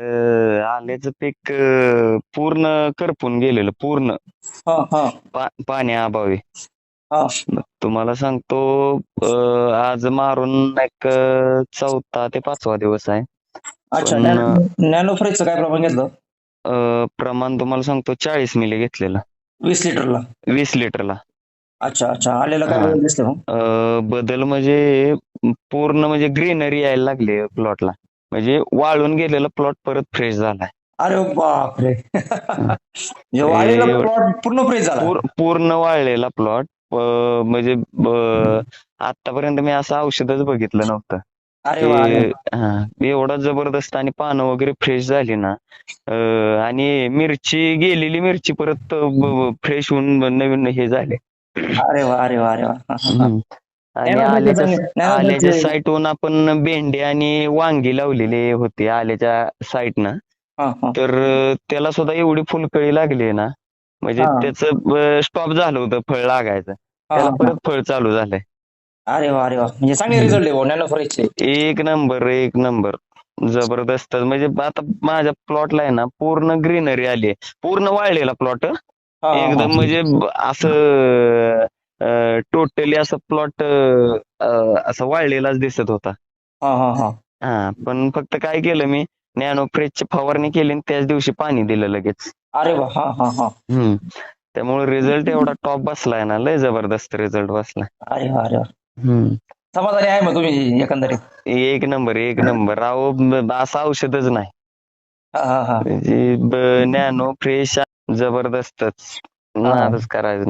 अं, आल्याचं पीक अं, पूर्ण करपून गेलेलं पूर्ण. हा हा. पा पाण्याअभावी हा. तुम्हाला सांगतो अं, आज मारून एक अं, चौथा ते पाचवा दिवस आहे. अच्छा पण, नॅनो नॅनो फ्रेजचं काय प्रमाण घेतलं? अं, प्रमाण तुम्हाला सांगतो चाळीस मिली घेतलेलं. वीस लिटरला? वीस लिटरला. अच्छा अच्छा. आलेलं काय हा. बदल दिसलं मग? अं, बदल म्हणजे पूर्ण म्हणजे ग्रीनरी यायला लागली प्लॉटला. म्हणजे वाळून गेलेला प्लॉट परत फ्रेश झालाय. अरे बापरे. म्हणजे प्लॉट पूर्ण फ्रेज झाला. पूर- पूर्ण वाळलेला प्लॉट म्हणजे आतापर्यंत मी असं औषधच बघितलं नव्हतं. अरे वा अरे ते हा एवढा जबरदस्त आणि पानं वगैरे फ्रेश झाली ना अं, आणि मिरची गेलेली मिरची परत फ्रेश होऊन नवीन हे झाले. अरे वा अरे वा अरे वा. हा, हा, हा. हम्म. आणि आल्याच्या आल्याच्या साईटहून आपण भेंडी आणि वांगी लावलेली होती आल्याच्या साईटनं. तर त्याला सुद्धा एवढी फुलकळी लागली ना म्हणजे. त्याचं स्टॉप झालं होतं फळ लागायचं त्याला. परत फळ चालू झालंय अरे वा अरे वा म्हणजे चांगले रिझल्ट एक नंबर एक नंबर जबरदस्त म्हणजे आता माझ्या प्लॉटला आहे ना पूर्ण ग्रीनरी आली आहे. पूर्ण वाळलेला प्लॉट. एकदम म्हणजे असं टोटली असं प्लॉट असं वाळलेलाच दिसत होता. हा हा हा. हा पण फक्त काय केलं मी नॅनो फ्रेशची फवारणी केली आणि त्याच दिवशी पाणी दिलं लगेच. अरे वा हा हा हा. हम्म. त्यामुळे रिझल्ट एवढा टॉप बसलाय ना लय जबरदस्त रिझल्ट बसलाय अरे अरे हम्म. समाधानी आहे मग तुम्ही एकंदरीत? एक नंबर एक नंबर. ब- असं औषधच नाही. नॅनो फ्रेश जबरदस्तच. नादच करायचं.